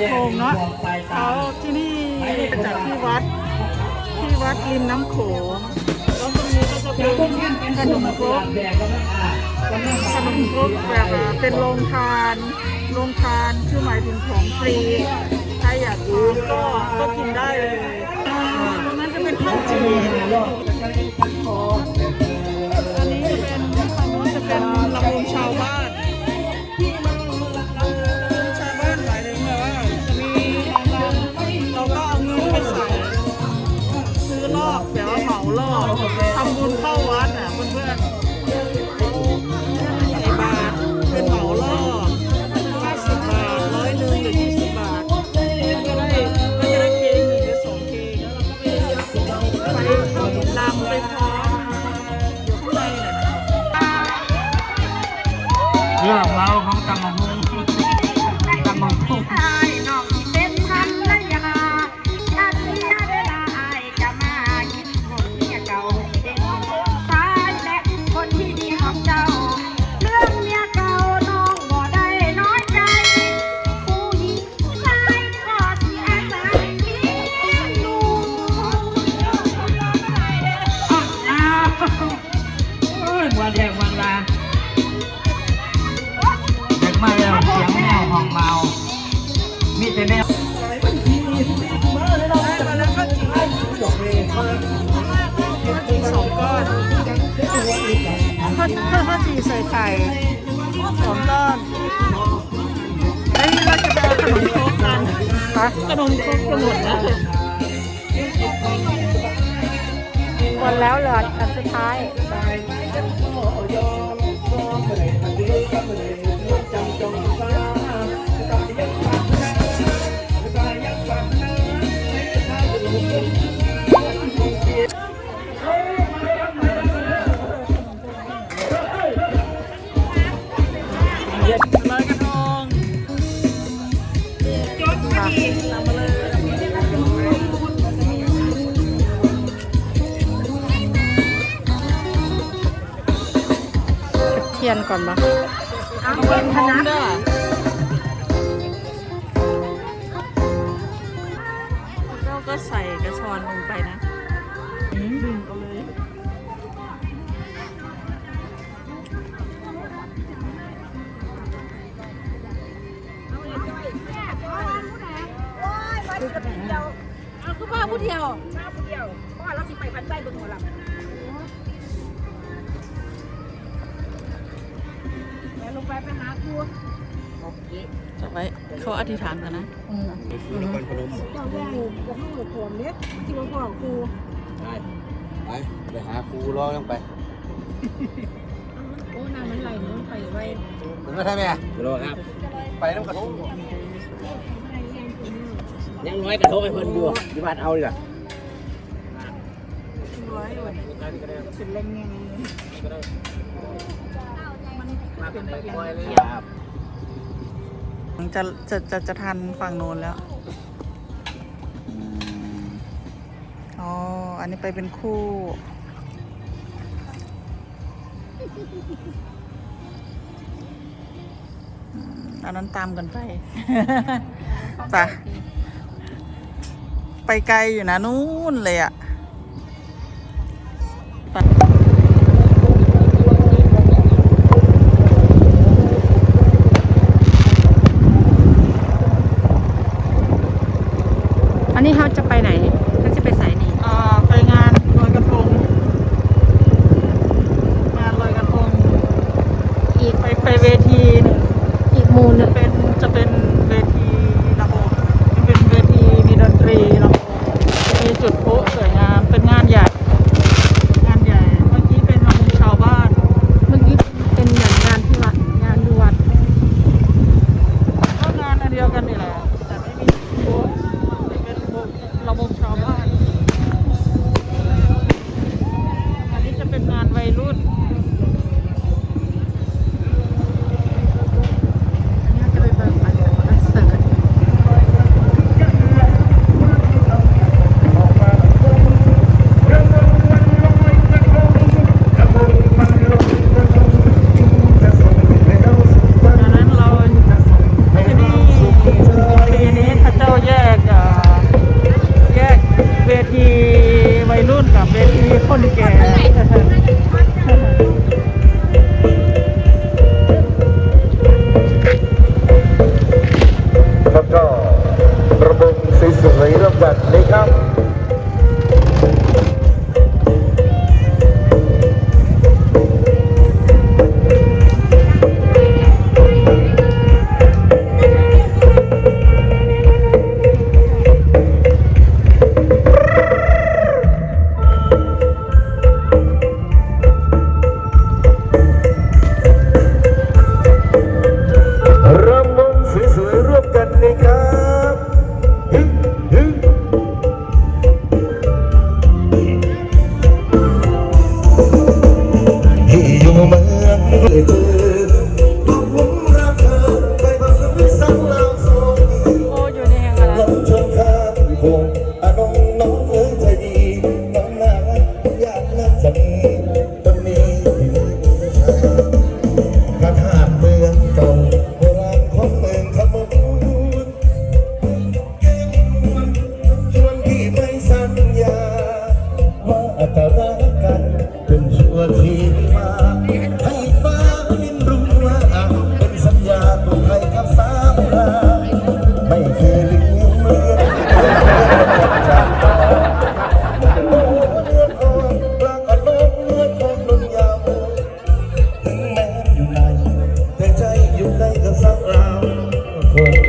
ระทงเนาะเขาที่นี่จัดที่วัด ที่วัดริมน้ำโขงแล้วตรงนี้ก็จะเป็นขนมครกขนมครกแบบว่าเป็นโรงทาน โรงทานคือหมายถึงของฟรี ใครอยากกินก็ ทำบุญเข้า ลาเด็กมาแล้วเสียงแมวของเมา มีแต่แมวได้มาแล้วข้าวจี่ข้าวจี่สองก้อนข้าวข้าวจี่ใส่ไข่สองก้อนไอ้นี่เราจะไปเอาขนมครกกันขนมครกจะหมดแล้วหมดแล้วเหรออันสุดท้าย ลอยกระทงยกพอดีตามมาเลยเทียนก่อนปะ เอาเป็นคณะด้แล้วก็ใส่กระชอนลงไปนะดึงเอาเลย เอาคือพ่อผู้เดียวพ่อผู้เดียวพ่อเราสิไปพันใจบนหัวลำแล้ว ลงไปไปหาครูจะไว้เขาอธิษฐานกันนะเจ้าแม่จะให้หลวงเนี่ยที่หลวงพ่อครูไปไปไปหาครูรอยังไปโอ้น้ำมันไหลมันไปไว้ถึงแล้วใช่ไหมรอครับ ไปน้ำกระทงยังน้อยกระทบไปเพิ่นอยู่ที่บ้านเอาดีกว่าร้อยวันเป็นเล่ง เงี้ยครับจะจะจะจะทันฝั่งโน้นแล้ว อ๋อ อันนี้ไปเป็นคู่อืมอันนั้นตามกันไปไปไปไกลอยู่นะ นู่นเลยอะไป อันนี้เขาจะไปไหนเขาจะไปสายนี่ อ่าไปงานลอยกระทง งานลอยกระทง อีก ไปไปเวทีหนึ่ง อีก วทีคนแก่แล้วก็ระบบสวยๆระบบนี้ครับ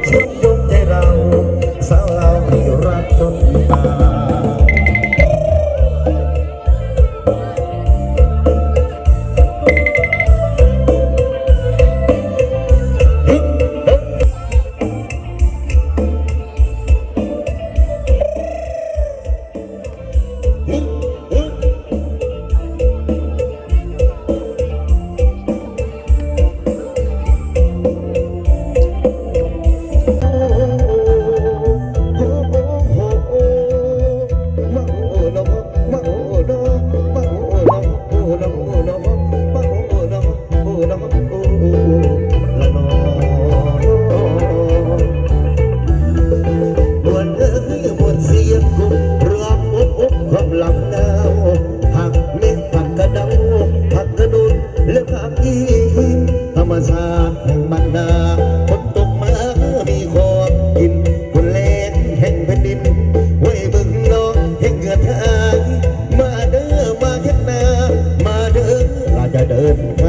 ชุดยุคที่เราสาวเราที่รักจนตา หลงลำนาวผักเล็กผักกระเดาผักกระดุนเลือกผักอีหินธรรมชาติแห่งบรรดาฝนตกมามีของกินคนแรงแห่งแผ่นดินไว้บึงน้องแห่งเงื่อทางมาเด้อมาเฮ็ดนามาเด้อเราจะเดินไป